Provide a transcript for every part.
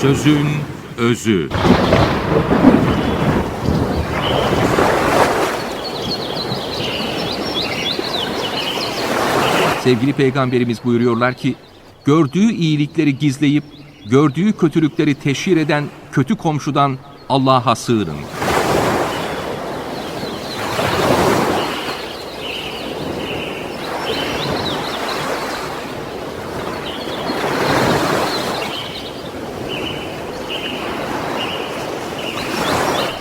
Sözün özü. Sevgili peygamberimiz buyuruyorlar ki, gördüğü iyilikleri gizleyip, gördüğü kötülükleri teşhir eden kötü komşudan Allah'a sığının.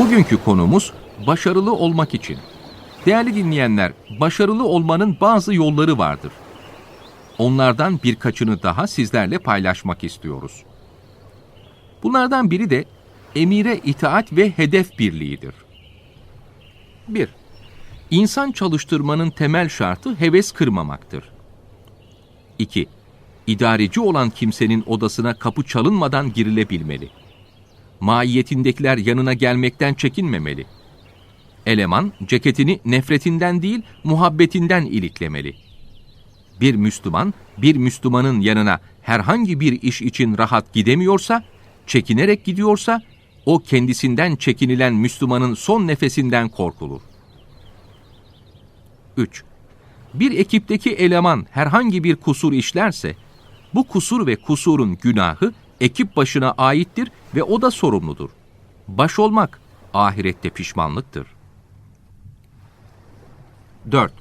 Bugünkü konumuz başarılı olmak için. Değerli dinleyenler, başarılı olmanın bazı yolları vardır. Onlardan birkaçını daha sizlerle paylaşmak istiyoruz. Bunlardan biri de emire itaat ve hedef birliğidir. 1. İnsan çalıştırmanın temel şartı heves kırmamaktır. 2. İdareci olan kimsenin odasına kapı çalınmadan girilebilmeli. Maiyetindekiler yanına gelmekten çekinmemeli. Eleman ceketini nefretinden değil muhabbetinden iliklemeli. Bir Müslüman bir Müslümanın yanına herhangi bir iş için rahat gidemiyorsa, çekinerek gidiyorsa o kendisinden çekinilen Müslümanın son nefesinden korkulur. 3. Bir ekipteki eleman herhangi bir kusur işlerse, bu kusur ve kusurun günahı ekip başına aittir ve o da sorumludur. Baş olmak ahirette pişmanlıktır. 4.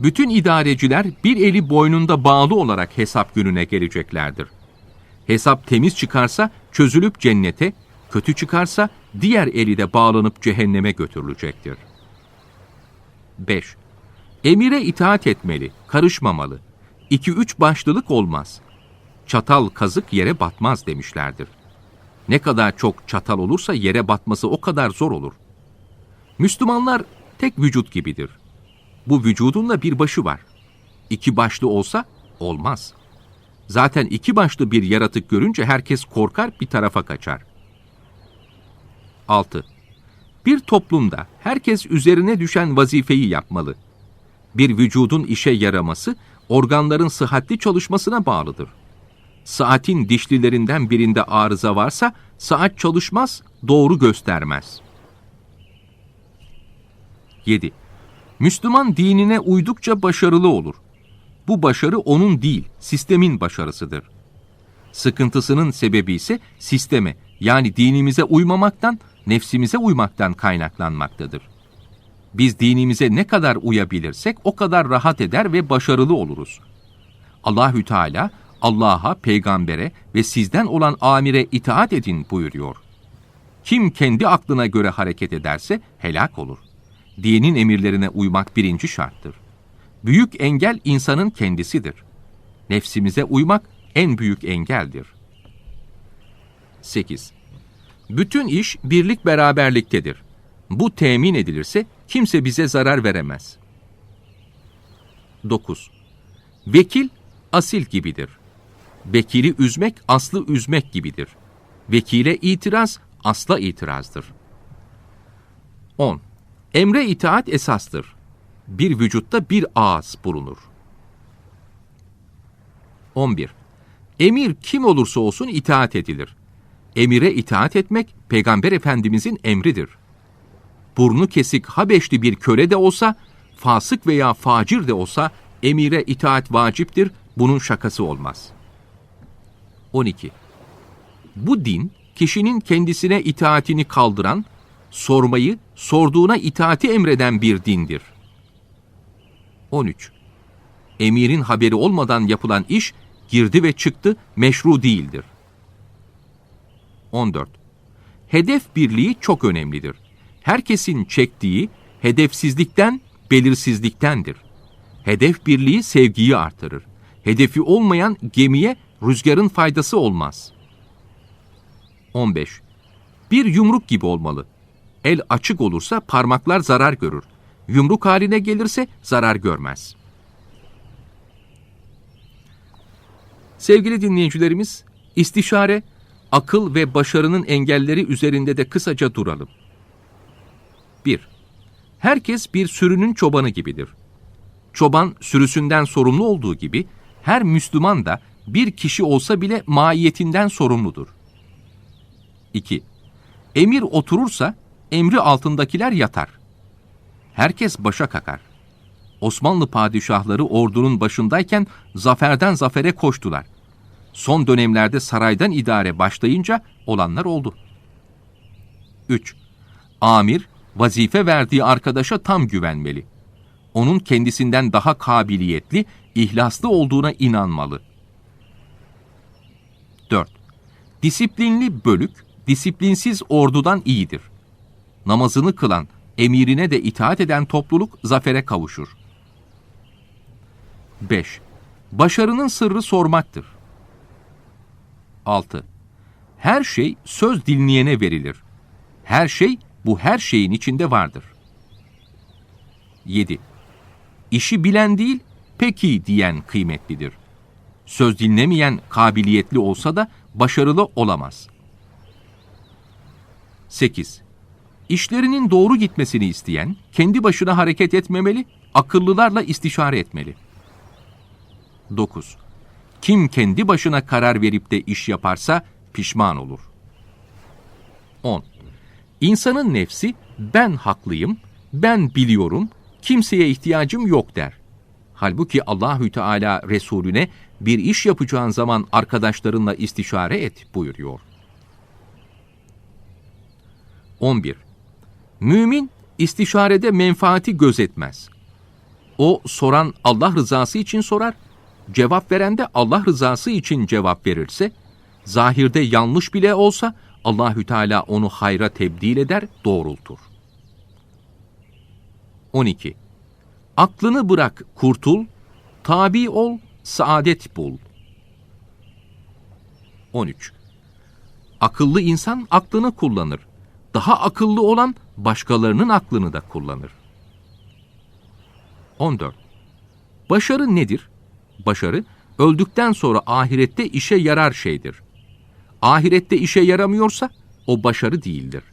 Bütün idareciler bir eli boynunda bağlı olarak hesap gününe geleceklerdir. Hesap temiz çıkarsa çözülüp cennete, kötü çıkarsa diğer eli de bağlanıp cehenneme götürülecektir. 5. Emire itaat etmeli, karışmamalı. 2-3 başlılık olmaz. Çatal kazık yere batmaz demişlerdir. Ne kadar çok çatal olursa yere batması o kadar zor olur. Müslümanlar tek vücut gibidir. Bu vücudun da bir başı var. İki başlı olsa olmaz. Zaten iki başlı bir yaratık görünce herkes korkar bir tarafa kaçar. 6. Bir toplumda herkes üzerine düşen vazifeyi yapmalı. Bir vücudun işe yaraması organların sıhhatli çalışmasına bağlıdır. Saatin dişlilerinden birinde arıza varsa saat çalışmaz, doğru göstermez. 7. Müslüman dinine uydukça başarılı olur. Bu başarı onun değil, sistemin başarısıdır. Sıkıntısının sebebi ise sisteme yani dinimize uymamaktan, nefsimize uymaktan kaynaklanmaktadır. Biz dinimize ne kadar uyabilirsek o kadar rahat eder ve başarılı oluruz. Allahü Teala Allah'a, peygambere ve sizden olan amire itaat edin buyuruyor. Kim kendi aklına göre hareket ederse helak olur. Dinin emirlerine uymak birinci şarttır. Büyük engel insanın kendisidir. Nefsimize uymak en büyük engeldir. 8. Bütün iş birlik beraberliktedir. Bu temin edilirse kimse bize zarar veremez. 9. Vekil asil gibidir. Vekili üzmek aslı üzmek gibidir. Vekile itiraz asla itirazdır. 10. Emre itaat esastır. Bir vücutta bir ağız bulunur. 11. Emir kim olursa olsun itaat edilir. Emire itaat etmek Peygamber Efendimizin emridir. Burnu kesik Habeşli bir köle de olsa, fasık veya facir de olsa emire itaat vaciptir, bunun şakası olmaz. 12. Bu din, kişinin kendisine itaatini kaldıran, sormayı, sorduğuna itaati emreden bir dindir. 13. Emirin haberi olmadan yapılan iş, girdi ve çıktı, meşru değildir. 14. Hedef birliği çok önemlidir. Herkesin çektiği hedefsizlikten, belirsizliktendir. Hedef birliği sevgiyi artırır. Hedefi olmayan gemiye rüzgarın faydası olmaz. 15. Bir yumruk gibi olmalı. El açık olursa parmaklar zarar görür. Yumruk haline gelirse zarar görmez. Sevgili dinleyicilerimiz, istişare, akıl ve başarının engelleri üzerinde de kısaca duralım. 1. Herkes bir sürünün çobanı gibidir. Çoban sürüsünden sorumlu olduğu gibi her Müslüman da bir kişi olsa bile maiyetinden sorumludur. 2. Emir oturursa emri altındakiler yatar. Herkes başa kakar. Osmanlı padişahları ordunun başındayken zaferden zafere koştular. Son dönemlerde saraydan idare başlayınca olanlar oldu. 3. Amir, vazife verdiği arkadaşa tam güvenmeli. Onun kendisinden daha kabiliyetli, ihlaslı olduğuna inanmalı. 4. Disiplinli bölük, disiplinsiz ordudan iyidir. Namazını kılan, emirine de itaat eden topluluk zafere kavuşur. 5. Başarının sırrı sormaktır. 6. Her şey söz dinleyene verilir. Her şey bu her şeyin içinde vardır. 7. İşi bilen değil, peki diyen kıymetlidir. Söz dinlemeyen kabiliyetli olsa da başarılı olamaz. 8. İşlerinin doğru gitmesini isteyen, kendi başına hareket etmemeli, akıllılarla istişare etmeli. 9. Kim kendi başına karar verip de iş yaparsa pişman olur. 10. İnsanın nefsi ben haklıyım, ben biliyorum, kimseye ihtiyacım yok der. Halbuki Allahü Teala Resulüne bir iş yapacağın zaman arkadaşlarınla istişare et buyuruyor. 11. Mümin istişarede menfaati gözetmez. O soran Allah rızası için sorar, cevap veren de Allah rızası için cevap verirse, zahirde yanlış bile olsa Allahü Teala onu hayra tebdil eder, doğrultur. 12. Aklını bırak, kurtul, tabi ol, saadet bul. 13. Akıllı insan aklını kullanır. Daha akıllı olan başkalarının aklını da kullanır. 14. Başarı nedir? Başarı, öldükten sonra ahirette işe yarar şeydir. Ahirette işe yaramıyorsa, o başarı değildir.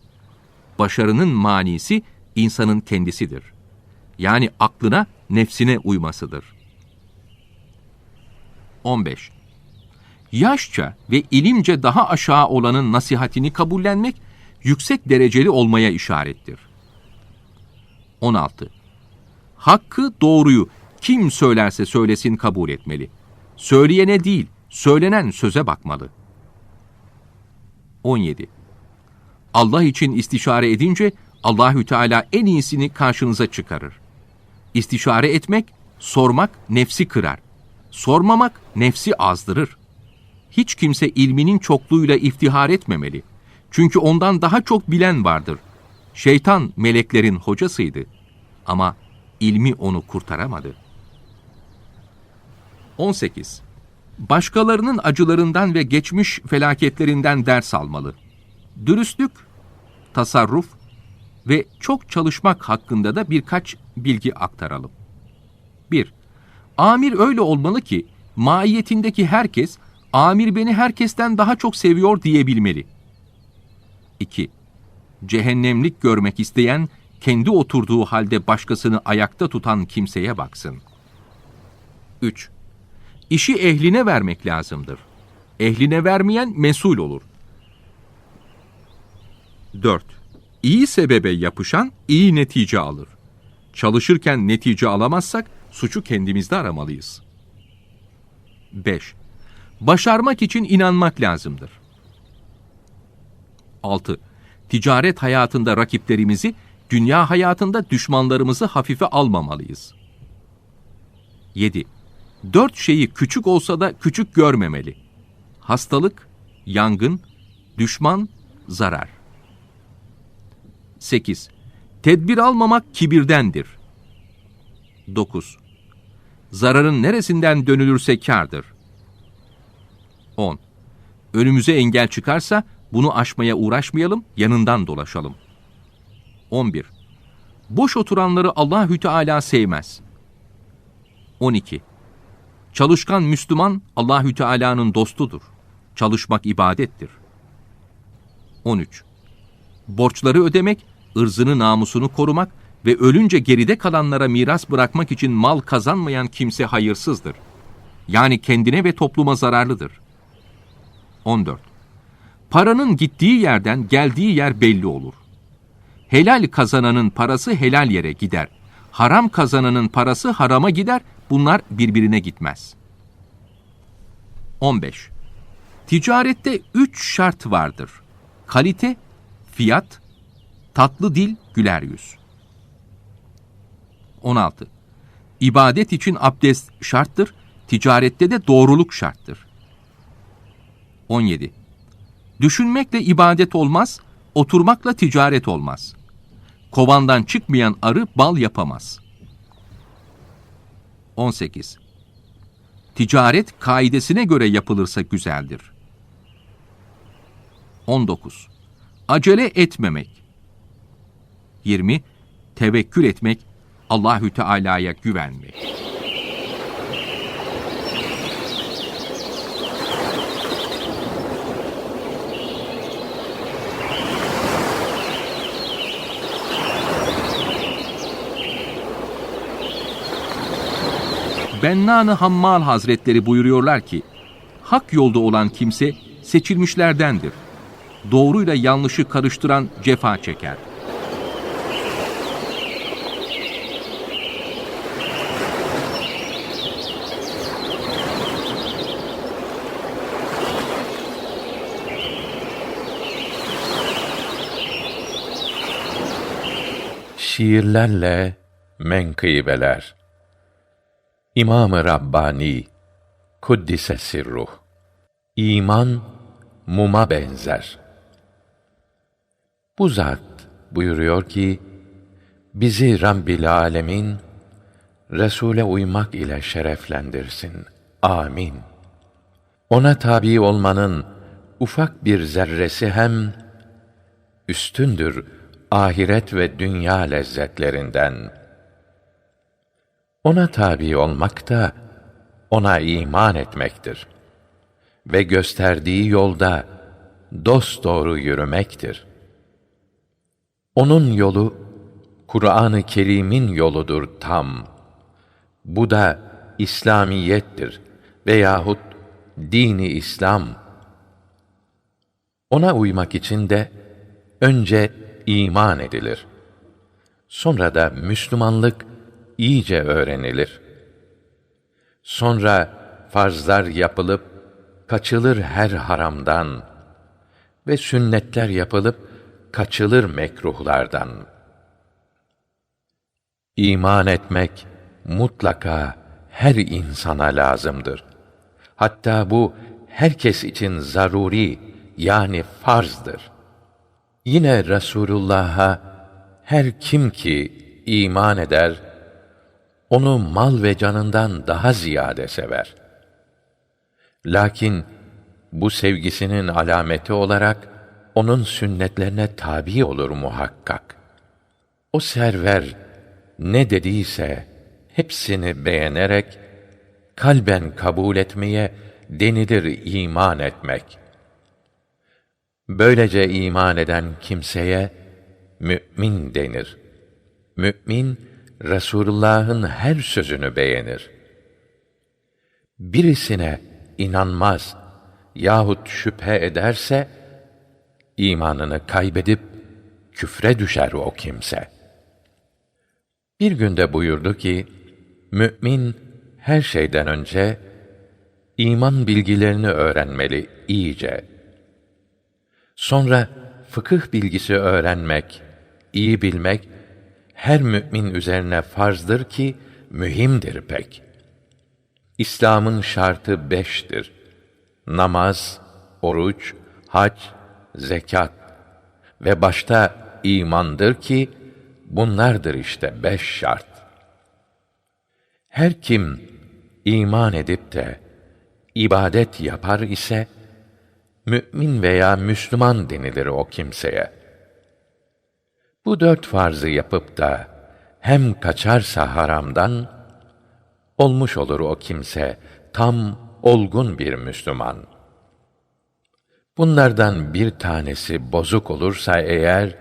Başarının manisi, insanın kendisidir. Yani aklına, nefsine uymasıdır. 15. Yaşça ve ilimce daha aşağı olanın nasihatini kabullenmek, yüksek dereceli olmaya işarettir. 16. Hakkı, doğruyu kim söylerse söylesin kabul etmeli. Söyleyene değil, söylenen söze bakmalı. 17. Allah için istişare edince Allahü Teala en iyisini karşınıza çıkarır. İstişare etmek, sormak nefsi kırar. Sormamak nefsi azdırır. Hiç kimse ilminin çokluğuyla iftihar etmemeli. Çünkü ondan daha çok bilen vardır. Şeytan meleklerin hocasıydı. Ama ilmi onu kurtaramadı. 18. Başkalarının acılarından ve geçmiş felaketlerinden ders almalı. Dürüstlük, tasarruf ve çok çalışmak hakkında da birkaç bilgi aktaralım. 1. Amir öyle olmalı ki maiyetindeki herkes amir beni herkesten daha çok seviyor diyebilmeli. 2. Cehennemlik görmek isteyen kendi oturduğu halde başkasını ayakta tutan kimseye baksın. 3. İşi ehline vermek lazımdır. Ehline vermeyen mesul olur. 4. İyi sebebe yapışan iyi netice alır. Çalışırken netice alamazsak suçu kendimizde aramalıyız. 5. Başarmak için inanmak lazımdır. 6. Ticaret hayatında rakiplerimizi, dünya hayatında düşmanlarımızı hafife almamalıyız. 7. Dört şeyi küçük olsa da küçük görmemeli. Hastalık, yangın, düşman, zarar. 8. Tedbir almamak kibirdendir. 9. Zararın neresinden dönülürse kârdır. 10. Önümüze engel çıkarsa Bunu aşmaya uğraşmayalım, yanından dolaşalım. 11. Boş oturanları Allahü Teala sevmez. 12. Çalışkan Müslüman Allahü Teala'nın dostudur. Çalışmak ibadettir. 13. Borçları ödemek, ırzını namusunu korumak ve ölünce geride kalanlara miras bırakmak için mal kazanmayan kimse hayırsızdır. Yani kendine ve topluma zararlıdır. 14. Paranın gittiği yerden geldiği yer belli olur. Helal kazananın parası helal yere gider. Haram kazananın parası harama gider. Bunlar birbirine gitmez. 15. Ticarette üç şart vardır. Kalite, fiyat, tatlı dil, güler yüz. 16. İbadet için abdest şarttır, ticarette de doğruluk şarttır. 17. Düşünmekle ibadet olmaz, oturmakla ticaret olmaz. Kovandan çıkmayan arı bal yapamaz. 18. Ticaret kaidesine göre yapılırsa güzeldir. 19. Acele etmemek. 20. Tevekkül etmek, Allahü Teala'ya güvenmek. Bennan-ı Hammal Hazretleri buyuruyorlar ki, hak yolda olan kimse seçilmişlerdendir. Doğruyla yanlışı karıştıran cefa çeker. Şiirlerle menkıbeler İmam-ı Rabbani Kuddise Sirruh İman muma benzer. Bu zat buyuruyor ki, bizi Rabbil Alemin, Resul'e uymak ile şereflendirsin. Amin. Ona tabi olmanın ufak bir zerresi hem üstündür ahiret ve dünya lezzetlerinden.'' Ona tabi olmak da ona iman etmektir ve gösterdiği yolda dost doğru yürümektir. Onun yolu Kur'an-ı Kerim'in yoludur tam. Bu da İslamiyettir veyahut dini İslam. Ona uymak için de önce iman edilir. Sonra da Müslümanlık iyice öğrenilir. Sonra farzlar yapılıp kaçılır her haramdan ve sünnetler yapılıp kaçılır mekruhlardan. İman etmek mutlaka her insana lazımdır. Hatta bu herkes için zaruri yani farzdır. Yine Resulullah'a her kim ki iman eder onu mal ve canından daha ziyade sever. Lakin bu sevgisinin alameti olarak onun sünnetlerine tabi olur muhakkak. O server ne dediyse hepsini beğenerek kalben kabul etmeye denilir iman etmek. Böylece iman eden kimseye mümin denir. Mümin Resulullah'ın her sözünü beğenir. Birisine inanmaz yahut şüphe ederse imanını kaybedip küfre düşer o kimse. Bir günde buyurdu ki, mümin her şeyden önce iman bilgilerini öğrenmeli iyice. Sonra fıkıh bilgisi öğrenmek, iyi bilmek her mümin üzerine farzdır ki mühimdir pek. İslam'ın şartı beştir. Namaz, oruç, hac, zekat ve başta imandır ki bunlardır işte beş şart. Her kim iman edip de ibadet yapar ise mümin veya Müslüman denilir o kimseye. Bu dört farzı yapıp da hem kaçarsa haramdan, olmuş olur o kimse tam olgun bir Müslüman. Bunlardan bir tanesi bozuk olursa eğer,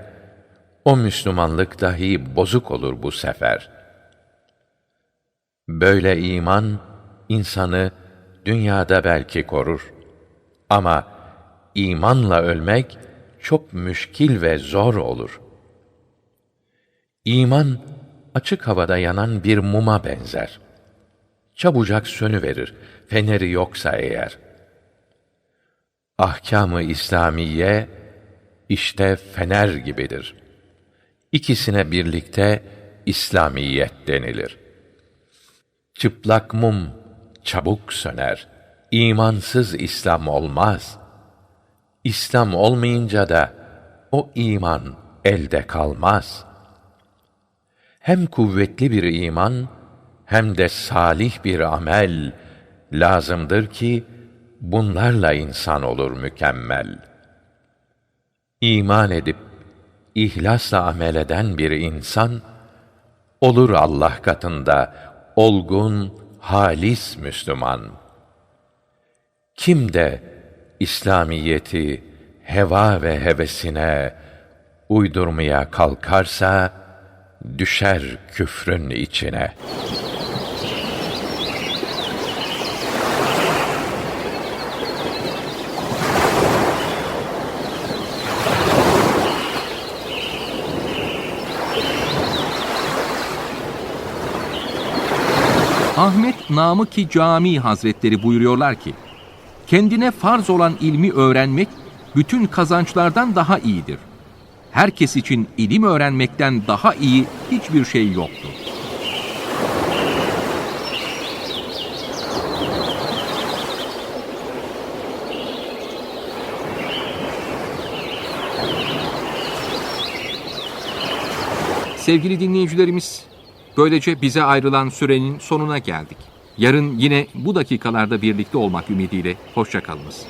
o Müslümanlık dahi bozuk olur bu sefer. Böyle iman, insanı dünyada belki korur. Ama imanla ölmek çok müşkil ve zor olur. İman, açık havada yanan bir muma benzer. Çabucak sönüverir, feneri yoksa eğer. Ahkâm-ı İslamiye, işte fener gibidir. İkisine birlikte İslamiyet denilir. Çıplak mum çabuk söner. İmansız İslam olmaz. İslam olmayınca da o iman elde kalmaz. Hem kuvvetli bir iman hem de salih bir amel lazımdır ki bunlarla insan olur mükemmel. İman edip ihlasla amel eden bir insan olur Allah katında olgun, halis Müslüman. Kim de İslamiyeti heva ve hevesine uydurmaya kalkarsa düşer küfrün içine. Ahmet Namık-i Cami Hazretleri buyuruyorlar ki, kendine farz olan ilmi öğrenmek bütün kazançlardan daha iyidir. Herkes için ilim öğrenmekten daha iyi hiçbir şey yoktur. Sevgili dinleyicilerimiz, böylece bize ayrılan sürenin sonuna geldik. Yarın yine bu dakikalarda birlikte olmak ümidiyle hoşçakalınız.